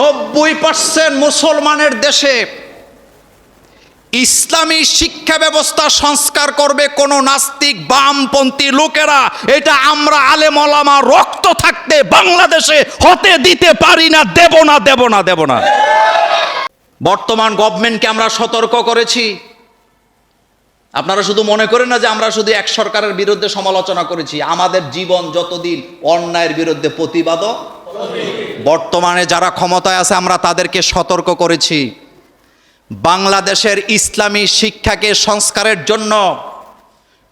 নব্বই পার্সেন্ট মুসলমানের দেশে ইসলামী শিক্ষা ব্যবস্থা সংস্কার করবে কোন নাস্তিক বামপন্থী লোকেরা। এটা আমরা আলেম ওলামা রক্ত থাকতে বাংলাদেশে হতে দিতে পারি না, দেব না দেব না দেব না। বর্তমান গভর্নমেন্টকে আমরা সতর্ক করেছি। আপনারা শুধু মনে করেন না যে আমরা শুধু এক সরকারের বিরুদ্ধে সমালোচনা করেছি। আমাদের জীবন যতদিন অন্যায়ের বিরুদ্ধে প্রতিবাদও বর্তমানে যারা ক্ষমতায় আছে, আমরা তাদেরকে সতর্ক করেছি। বাংলাদেশের ইসলামী শিক্ষাকে সংস্কারের জন্য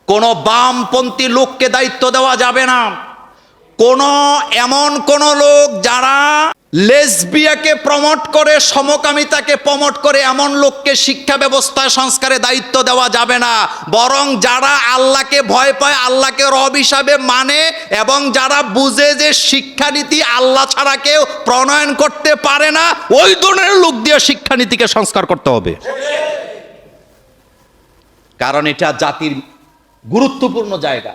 কোনো বামপন্থী লোককে দায়িত্ব দেওয়া যাবে না। কোনো এমন কোন লোক যারা লেসবিয়াকে প্রমোট করে, সমকামিতাকে প্রমোট করে এমন লোককে শিক্ষা ব্যবস্থায় সংস্কারে দায়িত্ব দেওয়া যাবে না। বরং যারা আল্লাহকে ভয় পায়, আল্লাহকে রব হিসাবে মানে এবং যারা বুঝে যে শিক্ষানীতি আল্লাহ ছাড়া কেউ প্রণয়ন করতে পারে না, ওই ধরনের লোক দিয়ে শিক্ষানীতিকে সংস্কার করতে হবে। কারণ এটা জাতির গুরুত্বপূর্ণ জায়গা।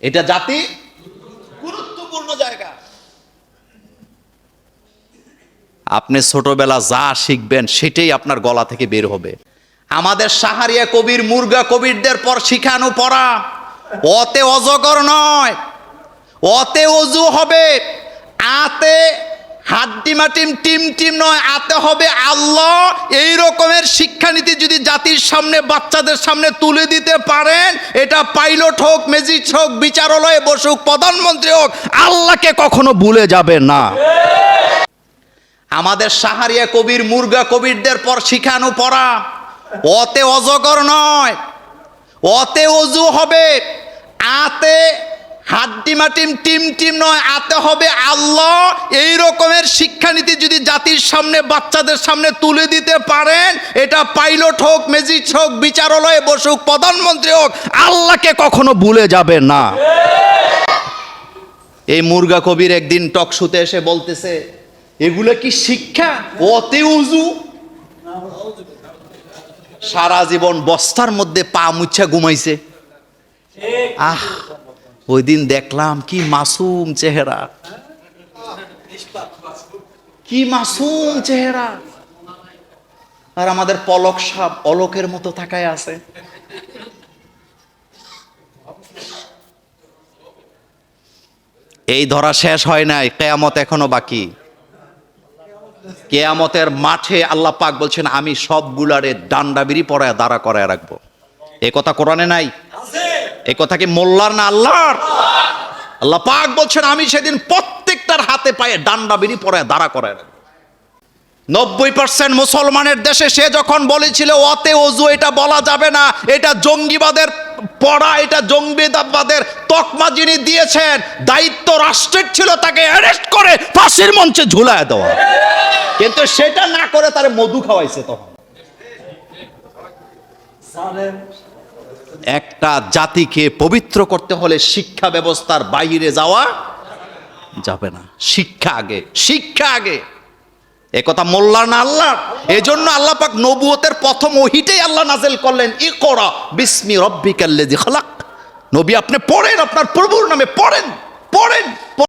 এটা জাতি গুরুত্বপূর্ণ জায়গা। আপনি ছোটবেলা যা শিখবেন সেটাই আপনার গলা থেকে বের হবে। আমাদের সাহারিয়া কবির, মুরগা কবিরদের পর শিখানো পড়া। অতে অজগর নয় অতে অজু হবে। আতে হাড্ডি মাটিম, টিম টিম নয়, আতে হবে আল্লাহ। এই রকমের শিক্ষানীতি যদি জাতির সামনে, বাচ্চাদের সামনে তুলে দিতে পারেন, এটা পাইলট হোক ম্যাজিস্ট হোক, বিচারালয়ে বসুক, প্রধানমন্ত্রী হোক, আল্লাহকে কখনো ভুলে যাবে না। আমাদের সাহারিয়া কবির, মুরগা কবিরদের পর শিখানো পড়া। অতে অজগর নয় অতে অজু হবে। আতে হাড্ডি মাটিম, টিম টিম নয়, আতে হবে আল্লাহ। এই রকমের শিক্ষানীতি যদি জাতির সামনে, বাচ্চাদের সামনে তুলে দিতে পারেন, এটা পাইলট হোক ম্যাজিস্ট হোক, বিচারালয়ে বসুক, প্রধানমন্ত্রী হোক, আল্লাহকে কখনো ভুলে যাবে না। এই মুরগা কবির একদিন টকশুতে এসে বলতেছে এগুলো কি শিক্ষা? অতে উজু? সারা জীবন বস্তার মধ্যে পা মুচ্ছা ঘুমাইছে। আহ ওই দিন দেখলাম কি মাসুম চেহারা। কি মাসুম চেহারা। আর আমাদের পলক সাপ অলকের মতো তাকায় আছে। এই ধরা শেষ হয় নাই, কেয়ামত এখনও বাকি। কেয়ামতের মাঠে আল্লাহ পাক বলছেন, আমি সবগুলারে ডান্ডা বিড়ি পরায় দাঁড়া করায় রাখব। এ কথা কোরআনে নাই? এ কথা কি মোল্লার না আল্লাহর? আল্লাহ পাক বলছেন, আমি সেদিন প্রত্যেকটার হাতে পায়ে ডান্ডা বিড়ি পরায় দাঁড়া করায় রাখব। নব্বই পার্সেন্ট মুসলমানের দেশে সে যখন বলেছিল, অতে অজু, এটা বলা যাবে না, এটা জঙ্গিবাদের পড়া, এটা জঙ্গিবাদের তকমা যিনি দিয়েছেন, দায়িত্ব রাষ্ট্রের ছিল তাকে অ্যারেস্ট করে ফাঁসির মঞ্চে ঝুলায় দেওয়া। কিন্তু সেটা না করে তার মধু খাওয়াইছে তখন। একটা জাতিকে পবিত্র করতে হলে শিক্ষা ব্যবস্থার বাইরে যাওয়া যাবে না। শিক্ষা আগে শিক্ষা আগে। এ কথা মোল্লার না আল্লাহ এই জন্য আল্লাহ পাক নবুয়তের প্রথম ওহিটাই আল্লাহ নাজেল করলেন ই করা বিস্মি রব্বিকাল্লেজি খালাক। নবী আপনি পড়েন, আপনার প্রভুর নামে পড়েন পড়েন।